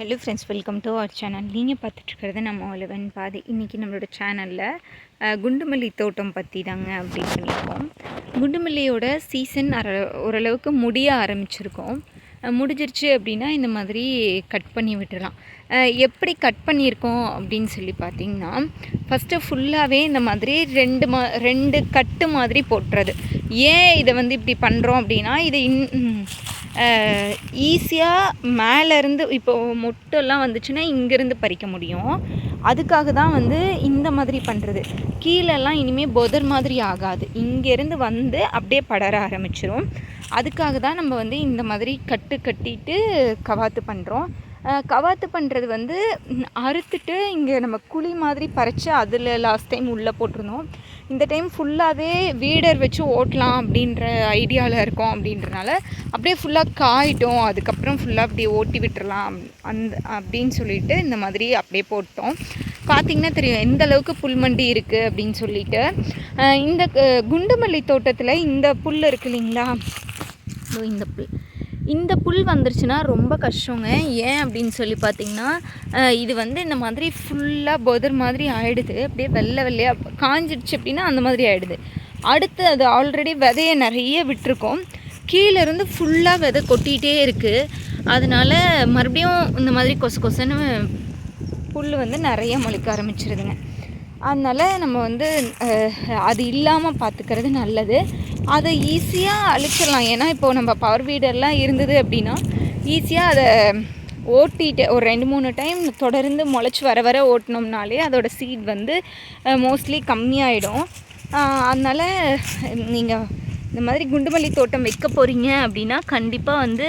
Hello friends welcome to our channel நீங்கள் பார்த்துட்ருக்கிறது நம்ம ஒலவன் பாதி. இன்றைக்கி நம்மளோட சேனலில் குண்டுமல்லி தோட்டம் பற்றி தாங்க அப்படின்னு சொல்லியிருக்கோம். குண்டுமல்லியோட சீசன் அர ஓரளவுக்கு முடிய ஆரம்பிச்சிருக்கோம். முடிஞ்சிருச்சு அப்படின்னா இந்த மாதிரி கட் பண்ணி விட்டுடலாம் எப்படி கட் பண்ணியிருக்கோம் அப்படின்னு சொல்லி பார்த்தீங்கன்னா ஃபஸ்ட்டு ஃபுல்லாகவே இந்த மாதிரி ரெண்டு மா ரெண்டு கட்டு மாதிரி போட்டுறது. ஏன் இதை வந்து இப்படி பண்ணுறோம் அப்படின்னா இதை இன் ஈஸியாக மேலேருந்து இப்போது மொட்டெல்லாம் வந்துச்சுன்னா இங்கேருந்து பறிக்க முடியும். அதுக்காக தான் வந்து இந்த மாதிரி பண்ணுறது கீழெல்லாம் இனிமேல் பொதர் மாதிரி ஆகாது. இங்கேருந்து வந்து அப்படியே படர ஆரம்பிச்சிரும். அதுக்காக தான் நம்ம வந்து இந்த மாதிரி கட்டு கட்டிட்டு கவாத்து பண்ணுறோம் கவாத்து பண்ணுறது வந்து அறுத்துட்டு இங்கே நம்ம குழி மாதிரி பறித்து அதில் லாஸ்ட் டைம் உள்ளே போட்டிருந்தோம். இந்த டைம் ஃபுல்லாகவே வீடர் வச்சு ஓட்டலாம் அப்படின்ற ஐடியாவில் இருக்கோம் அப்படின்றனால அப்படியே ஃபுல்லாக காயிட்டோம். அதுக்கப்புறம் ஃபுல்லாக அப்படியே ஓட்டி விட்டுறலாம் அந்த அப்படின்னு சொல்லிட்டு இந்த மாதிரி அப்படியே போட்டோம். பார்த்திங்கன்னா தெரியும் எந்த அளவுக்கு புல்மண்டி இருக்குது அப்படின்னு சொல்லிட்டு. இந்த குண்டுமல்லி தோட்டத்தில் இந்த புல் இருக்கு இல்லைங்களா? இந்த புல். இந்த புல் வந்துருச்சுன்னா ரொம்ப கஷ்டங்க. ஏன் அப்படின்னு சொல்லி பார்த்தீங்கன்னா இது வந்து இந்த மாதிரி ஃபுல்லாக பொதர் மாதிரி ஆயிடுது. அப்படியே வெள்ளை வெள்ளையாக காஞ்சிடுச்சு அப்படின்னா அந்த மாதிரி ஆகிடுது அடுத்து அது ஆல்ரெடி விதைய நிறைய விட்டுருக்கோம். கீழேருந்து ஃபுல்லாக விதை கொட்டிகிட்டே இருக்குது அதனால மறுபடியும் இந்த மாதிரி கொசு கொசுன்னு புல் வந்து நிறைய முளைக்க ஆரம்பிச்சிருதுங்க. அதனால் நம்ம வந்து அது இல்லாமல் பார்த்துக்கிறது நல்லது. அதை ஈஸியாக அழிச்சிடலாம். ஏன்னா இப்போது நம்ம பவர் வீடர்லாம் இருந்தது அப்படின்னா ஈஸியாக அதை ஓட்டிட்டு ஒரு ரெண்டு மூணு டைம் தொடர்ந்து முளைச்சி வர வர ஓட்டினோம்னாலே அதோடய சீட் வந்து மோஸ்ட்லி கம்மியாயிடும். அதனால் நீங்கள் இந்த மாதிரி குண்டுமல்லி தோட்டம் வைக்க போகிறீங்க அப்படின்னா கண்டிப்பாக வந்து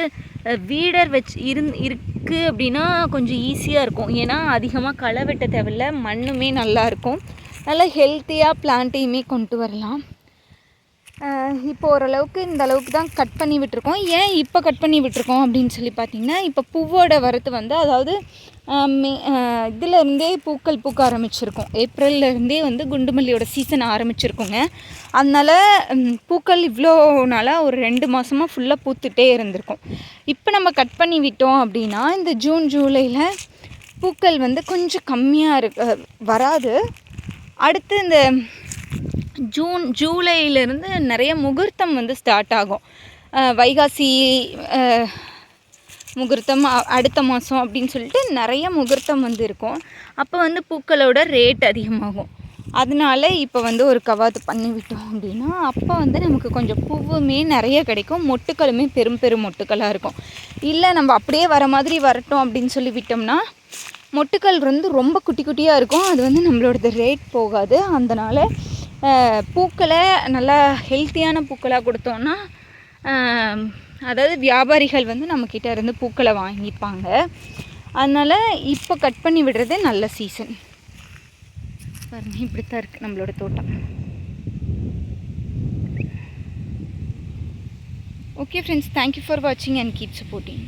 வீடர் வச்சு இருந் இருக்குது அப்படின்னா கொஞ்சம் ஈஸியாக இருக்கும். ஏன்னா அதிகமாக களை வெட்ட தேவையில்ல. மண்ணுமே நல்லா இருக்கும். நல்லா ஹெல்த்தியாக பிளான்ட்டையுமே கொண்டு வரலாம். இப்போ ஓரளவுக்கு இந்த அளவுக்கு தான் கட் பண்ணி விட்டுருக்கோம். ஏன் இப்போ கட் பண்ணி விட்டுருக்கோம் அப்படின்னு சொல்லி பார்த்தீங்கன்னா இப்போ பூவோட வரத்து வந்து அதாவது மே அஹ், பூக்கள் பூக்க ஆரம்பிச்சிருக்கோம். ஏப்ரல்ல இருந்தே வந்து குண்டுமல்லியோட சீசன் ஆரம்பிச்சிருக்கோங்க. அதனால் பூக்கள் இவ்வளோ நாளாக ஒரு ரெண்டு மாதமாக ஃபுல்லாக பூத்துட்டே இருந்திருக்கும். இப்போ நம்ம கட் பண்ணி விட்டோம் அப்படின்னா இந்த ஜூன் ஜூலையில் பூக்கள் வந்து கொஞ்சம் கம்மியாக இருக்கு வராது. அடுத்து இந்த ஜூன் ஜூலையிலேருந்து நிறைய முகூர்த்தம் வந்து ஸ்டார்ட் ஆகும். வைகாசி முகூர்த்தம் அடுத்த மாதம் அப்படின்னு சொல்லிட்டு நிறைய முகூர்த்தம் வந்து இருக்கும். அப்போ வந்து பூக்களோட ரேட் அதிகமாகும். அதனால இப்போ வந்து ஒரு கவாத்து பண்ணிவிட்டோம் அப்படின்னா அப்போ வந்து நமக்கு கொஞ்சம் பூவுமே நிறைய கிடைக்கும். மொட்டுக்களுமே பெரும் பெரும் மொட்டுக்களாக இருக்கும். இல்லை நம்ம அப்படியே வர மாதிரி வரட்டும் அப்படின்னு சொல்லி விட்டோம்னா மொட்டுக்கள் வந்து ரொம்ப குட்டி குட்டியாக இருக்கும். அது வந்து நம்மளோடது ரேட் போகாது. அதனால் பூக்களை நல்லா ஹெல்த்தியான பூக்களாக கொடுத்தோன்னா அதாவது வியாபாரிகள் வந்து நம்மக்கிட்ட இருந்து பூக்களை வாங்கிப்பாங்க. அதனால் இப்போ கட் பண்ணி விடுறது நல்ல சீசன் பாருங்கள் இப்படி தான் இருக்குது நம்மளோட தோட்டம். Okay friends thank you for வாட்சிங் அண்ட் கீப் சப்போர்ட்டிங்